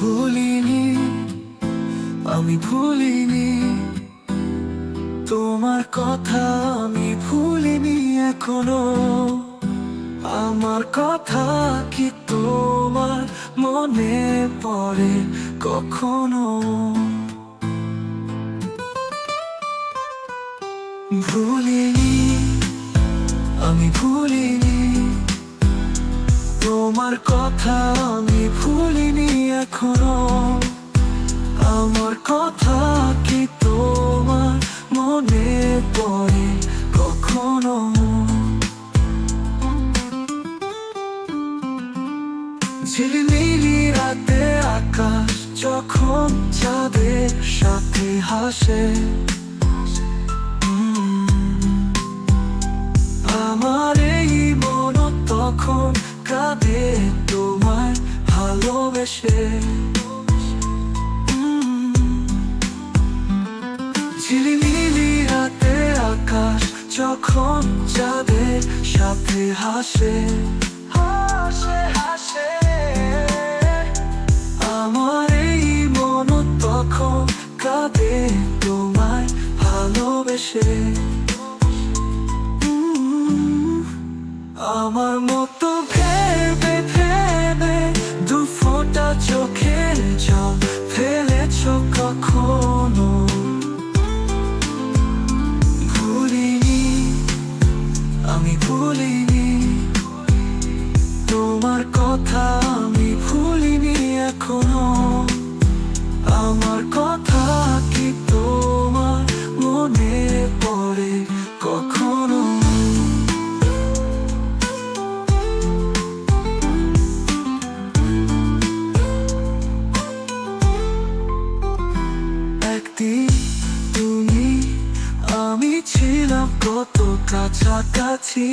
ভুলিনি, আমি ভুলিনি। তোমার কথা আমি ভুলিনি এখনও। আমার কথা কি তোমার মনে পড়ে কখনো? ভুলিনি, আমি ভুলিনি। তোমার কথা আমি ভুলিনি এখনও। আমার কথা কি তোমার মনে পড়ে কখনো? ঝিলিমিলি রাতে আকাশ যখন চাঁদের সাথে হাসে আমার এই মন তখন কাঁদে তোমায় ভালোবেসে। ঝিলিমিলি রাতে আকাশ যখন চাঁদের সাথে হাসে হাসে হাসে। আমার এই মন তখন কাঁদে তোমায় ভালোবেসে। আমার মতো কথা আমি ভুলিনি এখনও। আমার কথা কি তোমার মনে পড়ে কখনো? একদিন তুমি, আমি ছিলাম কত কাছাকাছি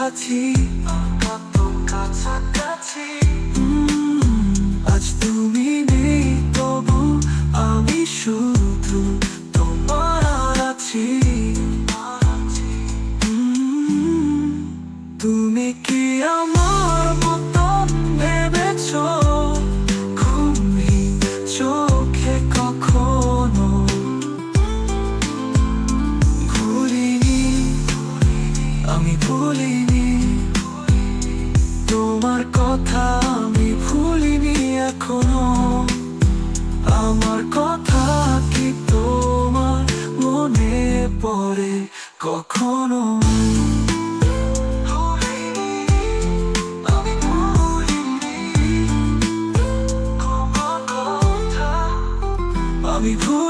কাছাকাছি। কত কাছাকাছি আজ তুমি নেই তবু আমি শুধু আমি ভুলিনি। তোমার কথা আমি ভুলিনি এখনও। আমার কথা কি তোমার মনে পড়ে কখনো? আমি ভুলিনি।